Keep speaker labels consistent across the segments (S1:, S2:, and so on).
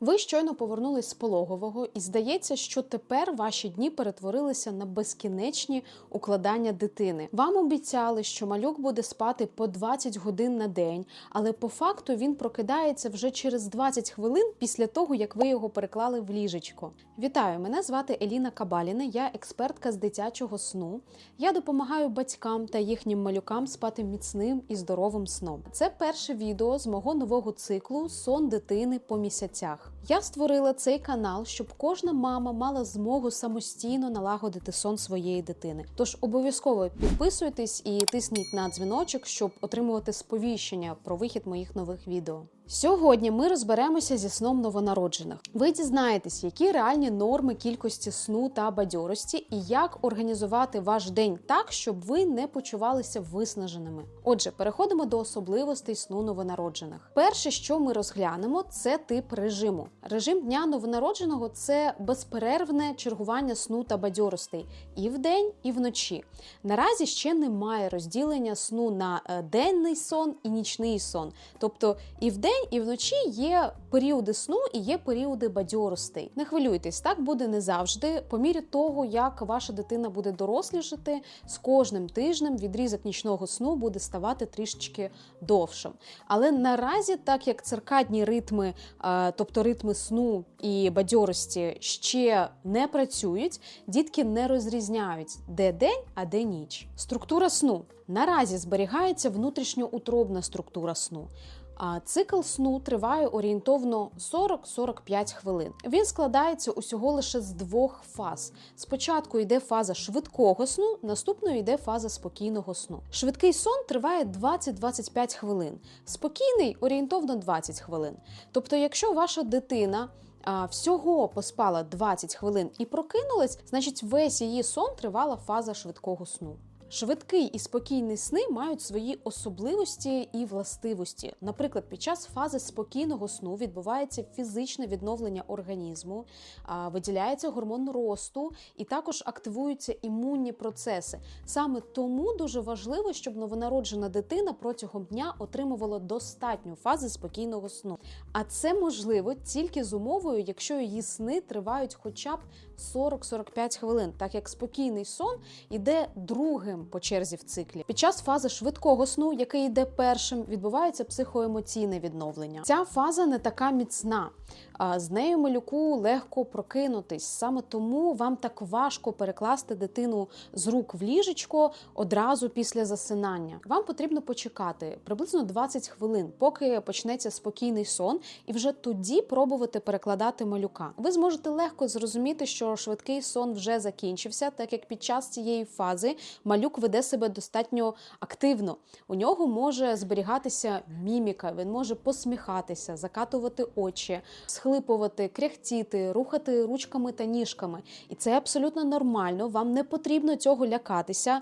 S1: Ви щойно повернулись з пологового, і здається, що тепер ваші дні перетворилися на безкінечні укладання дитини. Вам обіцяли, що малюк буде спати по 20 годин на день, але по факту він прокидається вже через 20 хвилин після того, як ви його переклали в ліжечко. Вітаю! Мене звати Еліна Кабаліна, я експертка з дитячого сну. Я допомагаю батькам та їхнім малюкам спати міцним і здоровим сном. Це перше відео з мого нового циклу Сон дитини по місяцях. Я створила цей канал, щоб кожна мама мала змогу самостійно налагодити сон своєї дитини. Тож обов'язково підписуйтесь і тисніть на дзвіночок, щоб отримувати сповіщення про вихід моїх нових відео. Сьогодні ми розберемося зі сном новонароджених. Ви дізнаєтесь, які реальні норми кількості сну та бадьорості, і як організувати ваш день так, щоб ви не почувалися виснаженими. Отже, переходимо до особливостей сну новонароджених. Перше, що ми розглянемо, це тип режиму. Режим дня новонародженого це безперервне чергування сну та бадьоростей і вдень, і вночі. Наразі ще немає розділення сну на е, денний сон і нічний сон, тобто і вдень. І вночі є періоди сну і є періоди бадьоростей. Не хвилюйтесь, так буде не завжди. По мірі того, як ваша дитина буде дорослішати, з кожним тижнем відрізок нічного сну буде ставати трішечки довшим. Але наразі, так як циркадні ритми, е, тобто ритми сну і бадьорості, ще не працюють, дітки не розрізняють, де день, а де ніч. Структура сну наразі зберігається внутрішньоутробна структура сну. Цикл сну триває орієнтовно 40-45 хвилин. Він складається усього лише з двох фаз. Спочатку йде фаза швидкого сну, наступною йде фаза спокійного сну. Швидкий сон триває 20-25 хвилин, спокійний орієнтовно 20 хвилин. Тобто, якщо ваша дитина а, всього поспала 20 хвилин і прокинулась, значить весь її сон тривала фаза швидкого сну. Швидкий і спокійний сни мають свої особливості і властивості. Наприклад, під час фази спокійного сну відбувається фізичне відновлення організму, виділяється гормон росту і також активуються імунні процеси. Саме тому дуже важливо, щоб новонароджена дитина протягом дня отримувала достатню фази спокійного сну. А це можливо тільки з умовою, якщо її сни тривають хоча б 40-45 хвилин, так як спокійний сон іде другим по черзі в циклі. Під час фази швидкого сну, який йде першим, відбувається психоемоційне відновлення. Ця фаза не така міцна. З нею малюку легко прокинутись. Саме тому вам так важко перекласти дитину з рук в ліжечко одразу після засинання. Вам потрібно почекати приблизно 20 хвилин, поки почнеться спокійний сон, і вже тоді пробувати перекладати малюка. Ви зможете легко зрозуміти, що швидкий сон вже закінчився, так як під час цієї фази малюк веде себе достатньо активно. У нього може зберігатися міміка, він може посміхатися, закатувати очі, схлипувати, кряхтіти, рухати ручками та ніжками. І це абсолютно нормально. Вам не потрібно цього лякатися.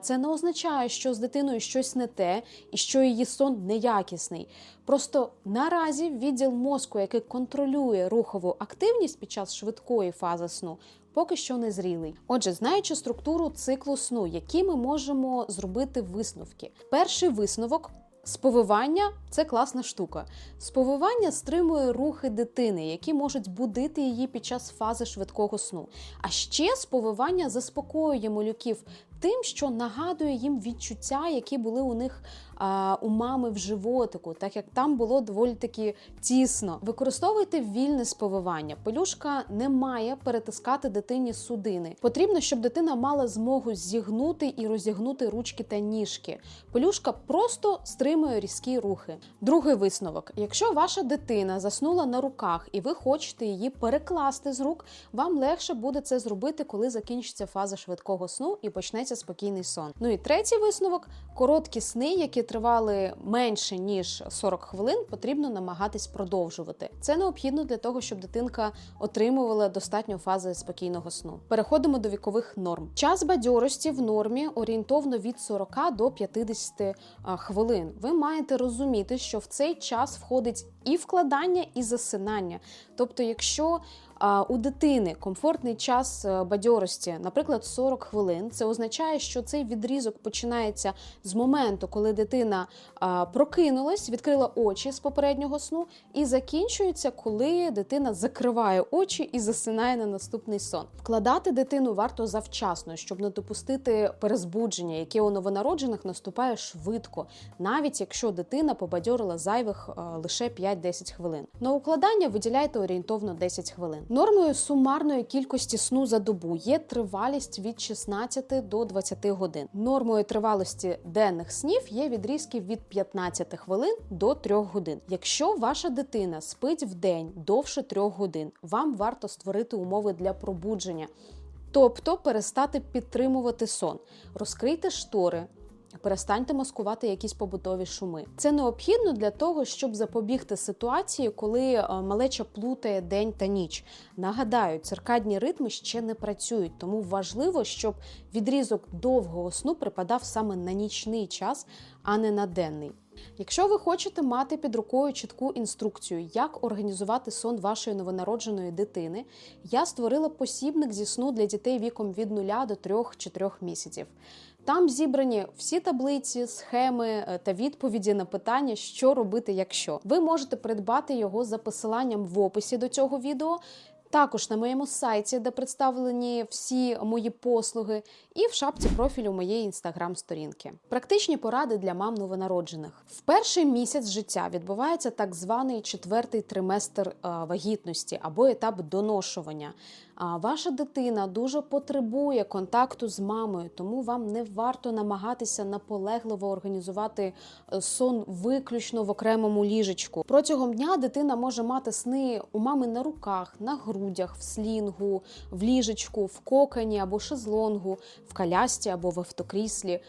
S1: Це не означає, що з дитиною щось не те і що її сон неякісний. Просто наразі відділ мозку, який контролює рухову активність під час швидкої фази сну, поки що не зрілий. Отже, знаючи структуру циклу сну, які ми можемо зробити висновки. Перший висновок. Сповивання це класна штука. Сповивання стримує рухи дитини, які можуть будити її під час фази швидкого сну. А ще сповивання заспокоює малюків тим, що нагадує їм відчуття, які були у них а, у мами в животику, так як там було доволі таки тісно. Використовуйте вільне сповивання. Пелюшка не має перетискати дитині судини. Потрібно, щоб дитина мала змогу зігнути і розігнути ручки та ніжки. Пелюшка просто стримує різкі рухи. Другий висновок: якщо ваша дитина заснула на руках і ви хочете її перекласти з рук, вам легше буде це зробити, коли закінчиться фаза швидкого сну і почнеться спокійний сон. Ну і третій висновок: короткі сни, які тривали менше ніж 40 хвилин, потрібно намагатись продовжувати. Це необхідно для того, щоб дитинка отримувала достатньо фази спокійного сну. Переходимо до вікових норм. Час бадьорості в нормі орієнтовно від 40 до 50 хвилин. Ви маєте розуміти, що в цей час входить і вкладання, і засинання. Тобто, якщо у дитини комфортний час е, бадьорості, наприклад, 40 хвилин, це означає, що цей відрізок починається з моменту, коли дитина прокинулась, відкрила очі з попереднього сну, і закінчується, коли дитина закриває очі і засинає на наступний сон. Вкладати дитину варто завчасно, щоб не допустити перезбудження, яке у новонароджених наступає швидко, навіть якщо дитина побадьорила зайвих лише 5-10 хвилин. На укладання виділяйте орієнтовно 10 хвилин. Нормою сумарної кількості сну за добу є тривалість від 16 до 20 годин. Нормою тривалості денних снів є відрізки від 15 хвилин до 3 годин. Якщо ваша дитина спить в день довше 3 годин, вам варто створити умови для пробудження. Тобто перестати підтримувати сон, розкрийте штори, Перестаньте маскувати якісь побутові шуми. Це необхідно для того, щоб запобігти ситуації, коли е, малеча плутає день та ніч. Нагадаю, циркадні ритми ще не працюють, тому важливо, щоб відрізок довгого сну припадав саме на нічний час, а не на денний. Якщо ви хочете мати під рукою чітку інструкцію, як організувати сон вашої новонародженої дитини, я створила посібник зі сну для дітей віком від 0 до 3-4 місяців. Там зібрані всі таблиці, схеми е, та відповіді на питання, що робити, якщо ви можете придбати його за посиланням в описі до цього відео. Також на моєму сайті, де представлені всі мої послуги, і в шапці профілю моєї інстаграм-сторінки. Практичні поради для мам новонароджених. В перший місяць життя відбувається так званий четвертий триместр е, вагітності або етап доношування. Ваша дитина дуже потребує контакту з мамою, тому вам не варто намагатися наполегливо організувати е, сон виключно в окремому ліжечку. Протягом дня дитина може мати сни у мами на руках, на грудях, в слінгу, в ліжечку, в кокані або шезлонгу, в колясці або в автокріслі.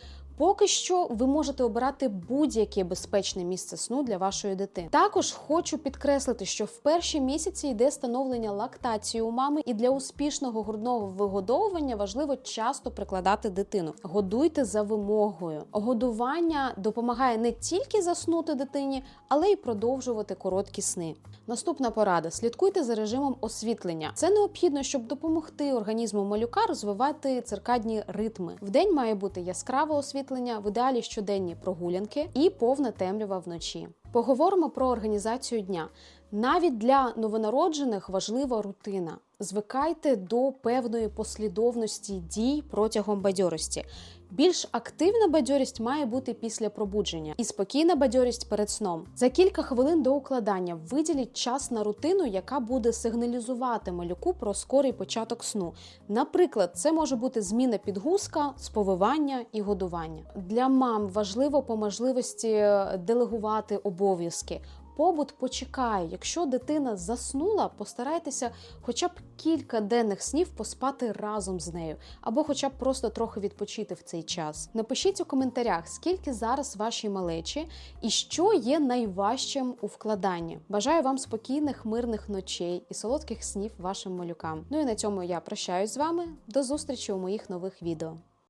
S1: Поки що ви можете обирати будь-яке безпечне місце сну для вашої дитини. Також хочу підкреслити, що в перші місяці йде становлення лактації у мами, і для успішного грудного вигодовування важливо часто прикладати дитину. Годуйте за вимогою. Годування допомагає не тільки заснути дитині, але й продовжувати короткі сни. Наступна порада: слідкуйте за режимом освітлення. Це необхідно, щоб допомогти організму малюка розвивати циркадні ритми. Вдень має бути яскраве освітлення, в ідеалі щоденні прогулянки і повна темрява вночі. Поговоримо про організацію дня. Навіть для новонароджених важлива рутина. Звикайте до певної послідовності дій протягом бадьорості. Більш активна бадьорість має бути після пробудження і спокійна бадьорість перед сном. За кілька хвилин до укладання виділіть час на рутину, яка буде сигналізувати малюку про скорий початок сну. Наприклад, це може бути зміна підгузка, сповивання і годування. Для мам важливо по можливості делегувати обов'язки. Побут почекає. Якщо дитина заснула, постарайтеся хоча б кілька денних снів поспати разом з нею, або хоча б просто трохи відпочити в цей час. Напишіть у коментарях, скільки зараз ваші малечі і що є найважчим у вкладанні. Бажаю вам спокійних, мирних ночей і солодких снів вашим малюкам. Ну і на цьому я прощаюсь з вами. До зустрічі у моїх нових відео.